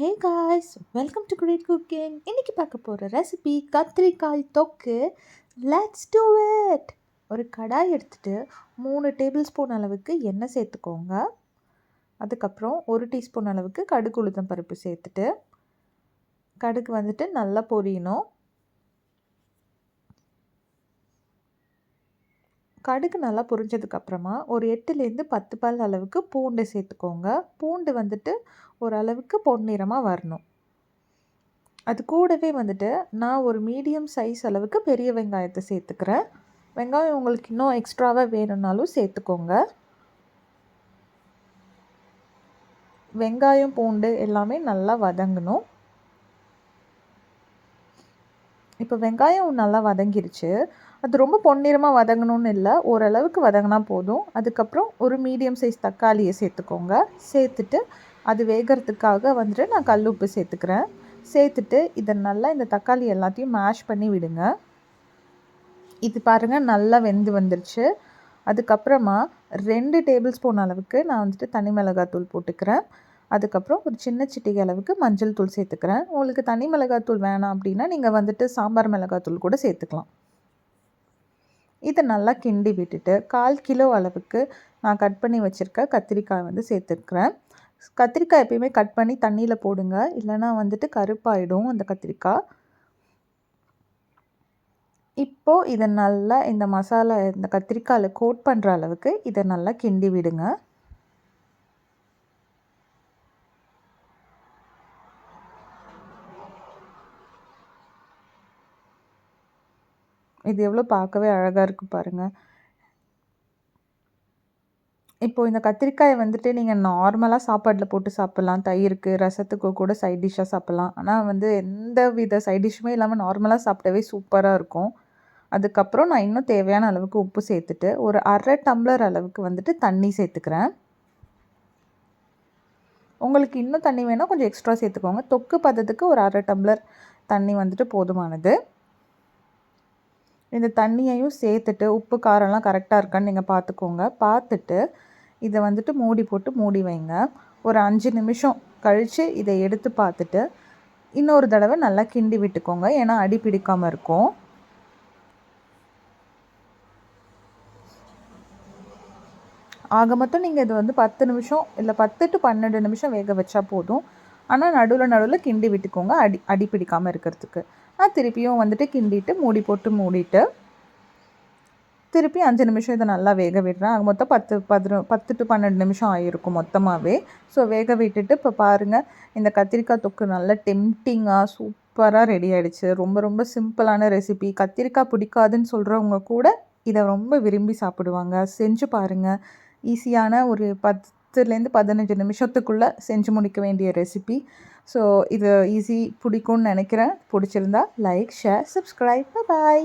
Hey guys welcome to great cooking இன்றைக்கி பார்க்க போகிற ரெசிபி கத்திரிக்காய் தொக்கு. லெட்ஸ் டூ இட் ஒரு கடாய் எடுத்துகிட்டு மூணு டேபிள் ஸ்பூன் அளவுக்கு எண்ணெய் சேர்த்துக்கோங்க. அதுக்கப்புறம் ஒரு டீஸ்பூன் அளவுக்கு கடுகு உளுத்தம் பருப்பு சேர்த்துட்டு கடுகு வந்துட்டு நல்லா பொரியணும். கடுகு நல்லா பொரிஞ்சதுக்கப்புறமா ஒரு எட்டுலேருந்து பத்து பல் அளவுக்கு பூண்டு சேர்த்துக்கோங்க. பூண்டு வந்துட்டு ஓரளவுக்கு பொன்னிறமாக வரணும். அது கூடவே வந்துட்டு நான் ஒரு மீடியம் சைஸ் அளவுக்கு பெரிய வெங்காயத்தை சேர்த்துக்கிறேன். வெங்காயம் உங்களுக்கு இன்னும் எக்ஸ்ட்ராவாக வேணும்னாலும் சேர்த்துக்கோங்க. வெங்காயம் பூண்டு எல்லாமே நல்லா வதங்கணும். இப்போ வெங்காயம் நல்லா வதங்கிருச்சு. அது ரொம்ப பொன்னிறமாக வதங்கணும்னு இல்லை. ஓரளவுக்கு வதங்கினா போதும். அதுக்கப்புறம் ஒரு மீடியம் சைஸ் தக்காளியை சேர்த்துக்கோங்க. சேர்த்துட்டு அது வேகிறதுக்காக வந்துட்டு நான் கல் உப்பு சேர்த்துக்கிறேன். சேர்த்துட்டு இதை நல்லா இந்த தக்காளி எல்லாத்தையும் மேஷ் பண்ணி விடுங்க. இது பாருங்கள் நல்லா வெந்து வந்துருச்சு. அதுக்கப்புறமா ரெண்டு டேபிள் ஸ்பூன் அளவுக்கு நான் வந்துட்டு தனி மிளகாத்தூள் போட்டுக்கிறேன். அதுக்கப்புறம் ஒரு சின்ன சிட்டிகை அளவுக்கு மஞ்சள் தூள் சேர்த்துக்கிறேன். உங்களுக்கு தனி மிளகாத்தூள் வேணாம் அப்படின்னா நீங்கள் வந்துட்டு சாம்பார் மிளகாத்தூள் கூட சேர்த்துக்கலாம். இதை நல்லா கிண்டி விட்டுட்டு கால் கிலோ அளவுக்கு நான் கட் பண்ணி வச்சுருக்க கத்திரிக்காய் வந்து சேர்த்துருக்குறேன். கத்திரிக்காய் எப்பயுமே கட் பண்ணி தண்ணியில் போடுங்க. இல்லைனா வந்துட்டு கருப்பாயிடும் அந்த கத்திரிக்காய். இப்போது இதை நல்லா இந்த மசாலா இந்த கத்திரிக்காயில் கோட் பண்ணுற அளவுக்கு இதை நல்லா கிண்டி விடுங்க. இது எவ்வளோ பார்க்கவே அழகாக இருக்குது பாருங்கள் இப்போது இந்த கத்திரிக்காயை வந்துட்டு நீங்கள் நார்மலாக சாப்பாட்டில் போட்டு சாப்பிட்லாம். தயிருக்கு ரசத்துக்கு கூட சைட் டிஷ்ஷாக சாப்பிட்லாம். ஆனால் வந்து எந்த வித சைட் டிஷ்ஷுமே இல்லாமல் நார்மலாக சாப்பிட்டவே சூப்பராக இருக்கும். அதுக்கப்புறம் நான் இன்னும் தேவையான அளவுக்கு உப்பு சேர்த்துட்டு ஒரு அரை டம்ளர் அளவுக்கு வந்துட்டு தண்ணி சேர்த்துக்கிறேன். உங்களுக்கு இன்னும் தண்ணி வேணால் கொஞ்சம் எக்ஸ்ட்ரா சேர்த்துக்கோங்க. தொக்கு பதத்துக்கு ஒரு அரை டம்ளர் தண்ணி வந்துட்டு போதுமானது. இந்த தண்ணியையும் சேர்த்துட்டு உப்பு காரம்லாம் கரெக்டாக இருக்கான்னு நீங்கள் பார்த்துக்கோங்க பார்த்துட்டு இதை வந்துட்டு மூடி போட்டு மூடி வைங்க. ஒரு அஞ்சு நிமிஷம் கழித்து இதை எடுத்து பார்த்துட்டு இன்னொரு தடவை நல்லா கிண்டி விட்டுக்கோங்க. ஏன்னா அடி பிடிக்காமல் இருக்கும். ஆக மொத்தம் நீங்கள் இது வந்து பத்து நிமிஷம் இல்லை பத்து டு பன்னெண்டு நிமிஷம் வேக வச்சா போதும். ஆனால் நடுவில் நடுவில் கிண்டி விட்டுக்கோங்க. அடி அடி பிடிக்காமல் இருக்கிறதுக்கு. திருப்பியும் வந்துட்டு கிண்டிட்டு மூடி போட்டு மூடிட்டு திருப்பி அஞ்சு நிமிஷம் இதை நல்லா வேக விடுறேன். அது மொத்தம் பத்து பதினொ பத்து டு பன்னெண்டு நிமிஷம் ஆகிருக்கும் மொத்தமாகவே ஸோ வேக விட்டுட்டு இப்போ பாருங்கள் இந்த கத்திரிக்காய் தொக்கு நல்லா டெம்டிங்காக சூப்பராக ரெடி ஆகிடுச்சு ரொம்ப ரொம்ப சிம்பிளான ரெசிபி கத்திரிக்காய் பிடிக்காதுன்னு சொல்கிறவங்க கூட இதை ரொம்ப விரும்பி சாப்பிடுவாங்க. செஞ்சு பாருங்கள் ஈஸியான ஒரு பத்துலேருந்து பதினஞ்சு நிமிஷத்துக்குள்ளே செஞ்சு முடிக்க வேண்டிய ரெசிபி ஸோ இது ஈஸி பிடிக்கும்னு நினைக்கிறேன். பிடிச்சிருந்தா லைக் ஷேர் சப்ஸ்கிரைப் பாய்